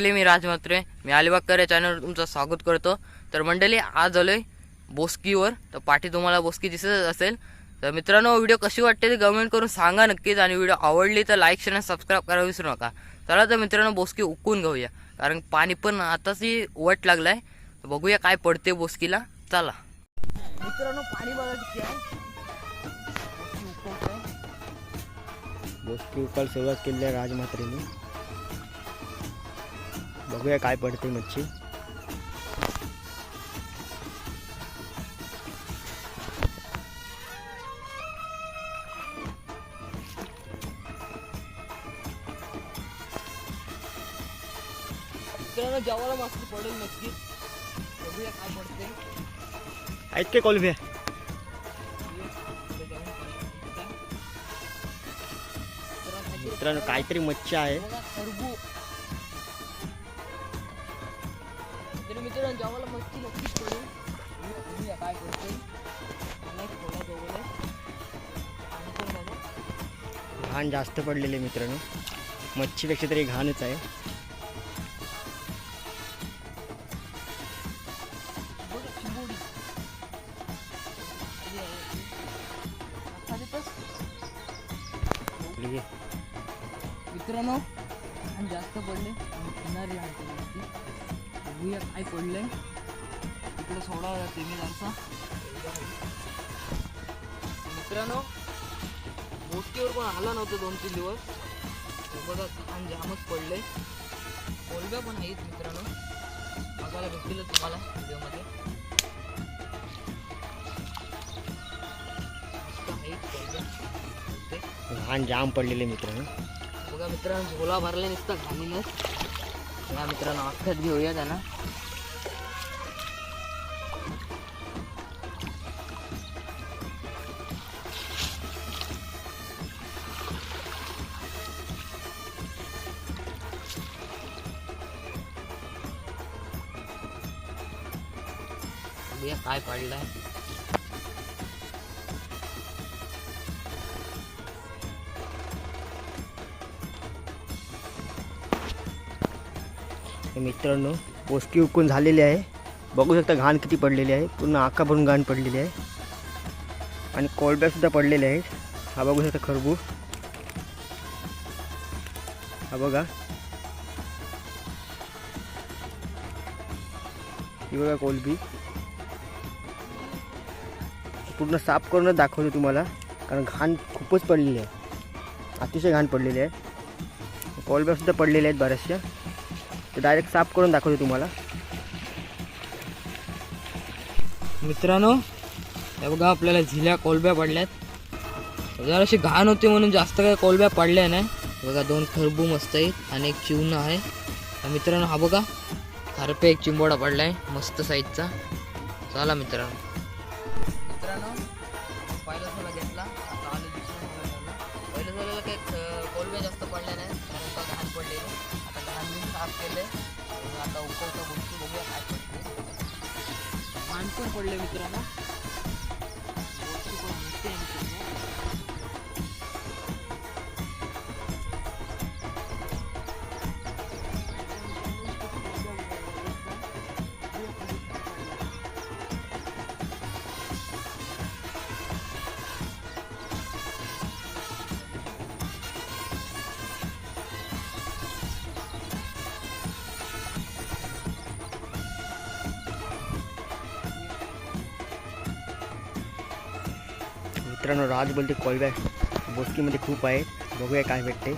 मंडळी मी राज म्हात्रे मी अलिबागकर या चॅनलवर तुमचं स्वागत करतो. तर मंडळी आज आलोय बोस्कीवर. तर पाठी तुम्हाला बोस्की दिसत असेल. तर मित्रांनो व्हिडिओ कशी वाटते ते कमेंट करून सांगा नक्कीच. आणि व्हिडिओ आवडली तर लाईक शेअर आणि सबस्क्राईब करायला विसरू नका. चला तर मित्रांनो बोस्की उकून घेऊया. कारण पाणी पण आताचही वट लागलाय. तर बघूया काय पडते बोस्कीला. चला. मित्रांनो पाणी बघा किती आहे? उकाल सुरुवात केली आहे राजमात्रेने. बघूया काय पडते मच्छी. मित्रांनो जेवायला मस्त पडेल नक्की बघूया काय पडते मित्रांनो काहीतरी मच्छी आहे. तरी मित्रांनो जेवायला मच्छी नक्कीच काय थोडा जवळ बघू. घाण जास्त पडलेले मित्रांनो. मच्छीपेक्षा तरी घाणच आहे. मित्रांनो जास्त पडले. आणि किनारी त्याच्यावरती. बघूया काय पडलंय. इकडे सोडा जारसा मित्रांनो बोटीवर पण आला नव्हतं दोन तीन दिवस. बघा छान जामच पडले कोलब्या पण आहेत मित्रांनो. बघायला भेटतील तुम्हाला व्हिडिओमध्ये. घाण जाम पडलेले मित्रांनो. बघा मित्रांनो झोला भरला नुसतं घालीनच या मित्रांनो अख्ख्यात घेऊया त्यांना. काय पडलंय. मित्रांनो. बोसकी उकून झालेली आहे. बघू शकता घाण किती पडलेली आहे. पूर्ण आका भरून घाण पडलेली आहे. आणि कोळब्यासुद्धा पडलेले आहेत. हा बघू शकता खरबू हा बघा. ही बघा कोलबी पूर्ण साफ करूनच दाखवतो तुम्हाला. कारण घाण खूपच पडलेली आहे. अतिशय घाण पडलेली आहे. कोलब्यासुद्धा पडलेल्या आहेत बऱ्याचशा. ते डायरेक्ट साफ करून दाखवतो तुम्हाला. मित्रांनो हे बघा आपल्याला झिल्या कोलब्या पडल्यात. जरा अशी घाण होती म्हणून जास्त काही कोलब्या पडल्या नाही. बघा दोन खरबू मस्त आहेत आणि एक चिवणं आहे. मित्रांनो हा बघा खारपे एक चिंबोडा पडलाय मस्त साईजचा चला मित्रांनो. मित्रांनो पहिला झोला घेतला. आता आलो दुसऱ्या पहिल्या झोल्याला काही कोलब्या जास्त पडल्या नाही. घाण साफ केले आता उकवतो गोष्टी बघूया काय पडते पण पडले मित्रांनो. मित्रांनो राज बोलते कोळव्या बोस्कीमध्ये खूप आहे. बघूया काय भेटते.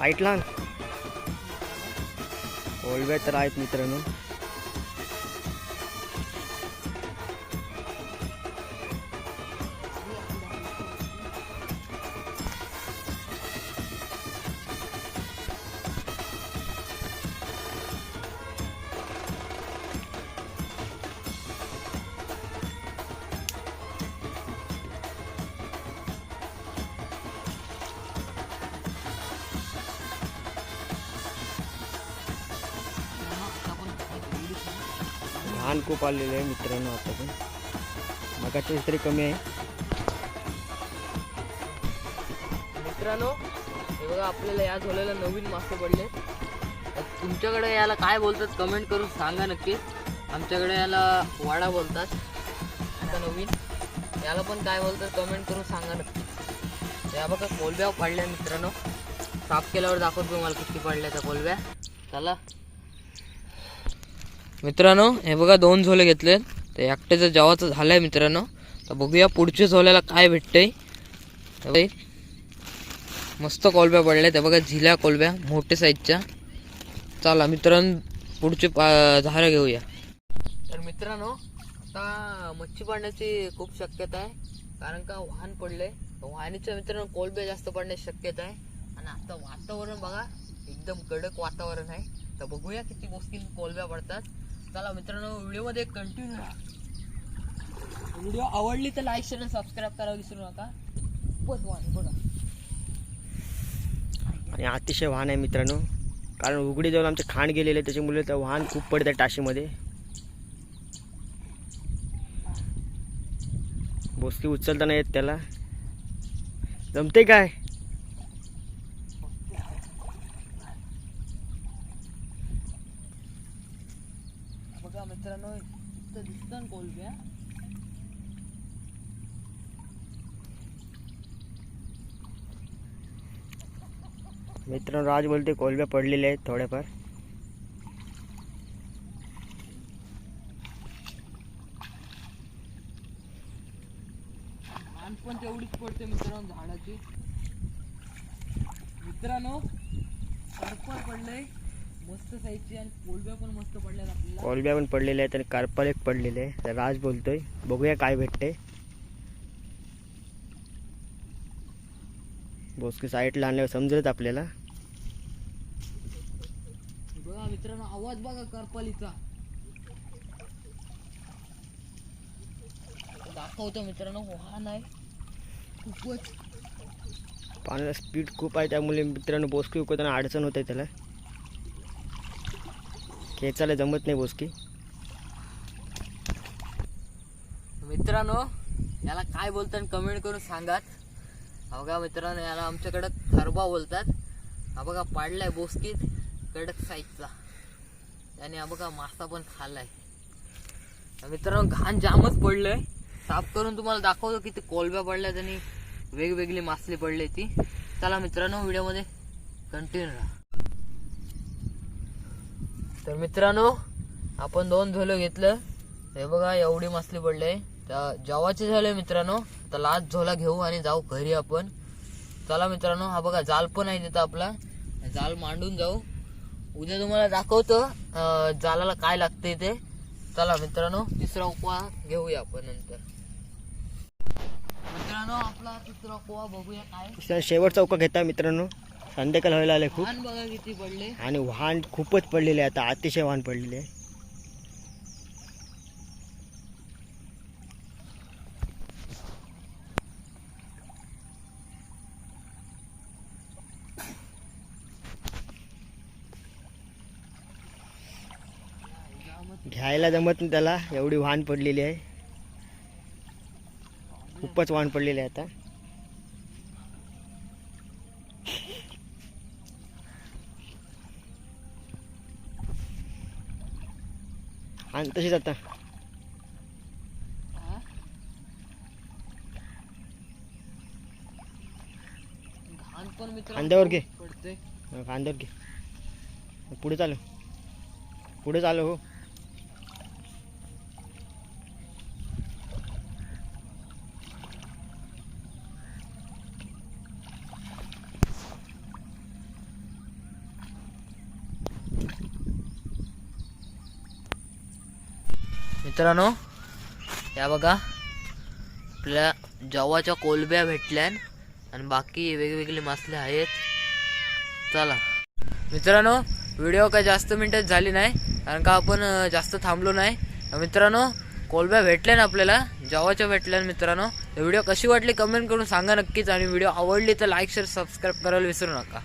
ऐकला? कोळव्या तर आहेत मित्रांनो. घाण खूप आलेलं आहे मित्रांनो आता पण. मगाच्या तरी कमी आहे. मित्रांनो हे बघा आपल्याला या झोल्याला नवीन मासे पडले. तुमच्याकडे याला काय बोलतात कमेंट करून सांगा नक्कीच आमच्याकडे याला वाडा बोलतात. आता नवीन. याला पण काय बोलतात कमेंट करून सांगा नक्की. या बघा कोलब्या पडल्या मित्रांनो. साफ केल्यावर दाखवतो तुम्हाला किती पडल्या त्या कोलब्या. चला. मित्रांनो हे बघा दोन झोले घेतले. तर एकट्याचं जेवाचं झालंय मित्रांनो. तर बघूया पुढच्या झोल्याला काय भेटतंय. मस्त कोलब्या पडल्या त्या बघा झिल्या कोलब्या मोठ्या साईजच्या चला मित्रांनो पुढचे पा झाडं घेऊया. तर मित्रांनो आता मच्छी पडण्याची खूप शक्यता आहे. कारण का वाहन पडले वाहनीच्या मित्रांनो कोलब्या जास्त पडण्याची शक्यता आहे. आणि आता वातावरण बघा एकदम कडक वातावरण आहे. तर बघूया किती मुश्किल कोलब्या पडतात. चला मित्रांनो व्हिडिओमध्ये कंटिन्यू राहा. व्हिडिओ आवडली तर लाईक शेअर आणि सबस्क्राईब करायला विसरू नका. खूपच वाहन बघा. आणि अतिशय वाहन आहे मित्रांनो. कारण उघडी जाऊन आमचे खाण गेलेले त्याच्यामुळे तर वाहन खूप पडतं टाशीमध्ये. बोसकी उचलताना येत त्याला. जमते काय? बघा मित्रांनो इथं दिसतं कोलब्या. मित्रांनो राज बोलते कोलब्या पडलेल्या आहेत थोड्याफार. पण तेवढीच पडते मित्रांनो झाडाची. मित्रांनो सर्पल पडलंय. मस्त साईजची आणि कोलब्या पण मस्त पडल्यात आपल्याला. कोलब्या पण पडलेल्या आहेत आणि कार्पल एक पडलेले आहे. तर राज बोलतोय. बघूया काय भेटते बोसकी साईडला आणल्यावर समजेलच आपल्याला. बघा मित्रांनो आवाज बघा करपालीचा दाखवतो मित्रांनो वाहन आहे. खूपच. पाण्याला स्पीड खूप आहे त्यामुळे मित्रांनो बोसकी उकवताना अडचण होते त्याला. खेचायला जमत नाही बोसकी मित्रांनो याला काय बोलतात कमेंट करून सांगात. हा बघा मित्रांनो याला आमच्याकडं खरबा बोलतात. हा बघा पाडलाय बोसकीत कडक साईजचा त्याने हा बघा मासा पण खाल्लाय. मित्रांनो घाण जामच पडलंय. साफ करून तुम्हाला दाखवतो किती कोलब्या पडल्यात आणि वेगवेगळी मासली पडली ती. चला मित्रांनो व्हिडिओमध्ये कंटिन्यू राहा. तर मित्रांनो आपण दोन झोलं घेतलं. हे बघा एवढी मसली पडले. त्या जेवाचे झाले मित्रांनो. तर लास्ट झोला घेऊ आणि जाऊ घरी आपण. चला मित्रांनो हा बघा जाल पण आहे तिथं आपला. जाल मांडून जाऊ. उद्या तुम्हाला दाखवतो जालाला काय लागते ते. चला मित्रांनो तिसरा उपवा घेऊया आपण नंतर. मित्रांनो आपला तिसरा उपवा बघूया काय. शेवटचा उपवा घेता मित्रांनो. संध्याकाळ व्हायला आले खूप बघा किती पडले. आणि वाहन खूपच पडलेले आहे. आता अतिशय वाहन पडलेले आहे. घ्यायला जमत नाही त्याला. एवढी वाहन पडलेली आहे. खूपच वाहन पडलेली आहे आता. आणि तशीच आता. खांद्यावर घे. कांदर घे. पुढे चालू पुढे चालू हो. मित्रांनो या बघा. आपल्या जवाच्या कोलब्या भेटल्या आणि बाकी वेगवेगळे मासले आहेत. चला. मित्रांनो व्हिडिओ काय जास्त मिनिटात झाली नाही कारण का आपण जास्त थांबलो नाही. मित्रांनो कोलब्या भेटल्या ना आपल्याला जवाच्या भेटल्या मित्रांनो व्हिडिओ कशी वाटली कमेंट करून सांगा नक्कीच. आणि व्हिडिओ आवडली तर लाईक शेअर सबस्क्राईब करायला विसरू नका.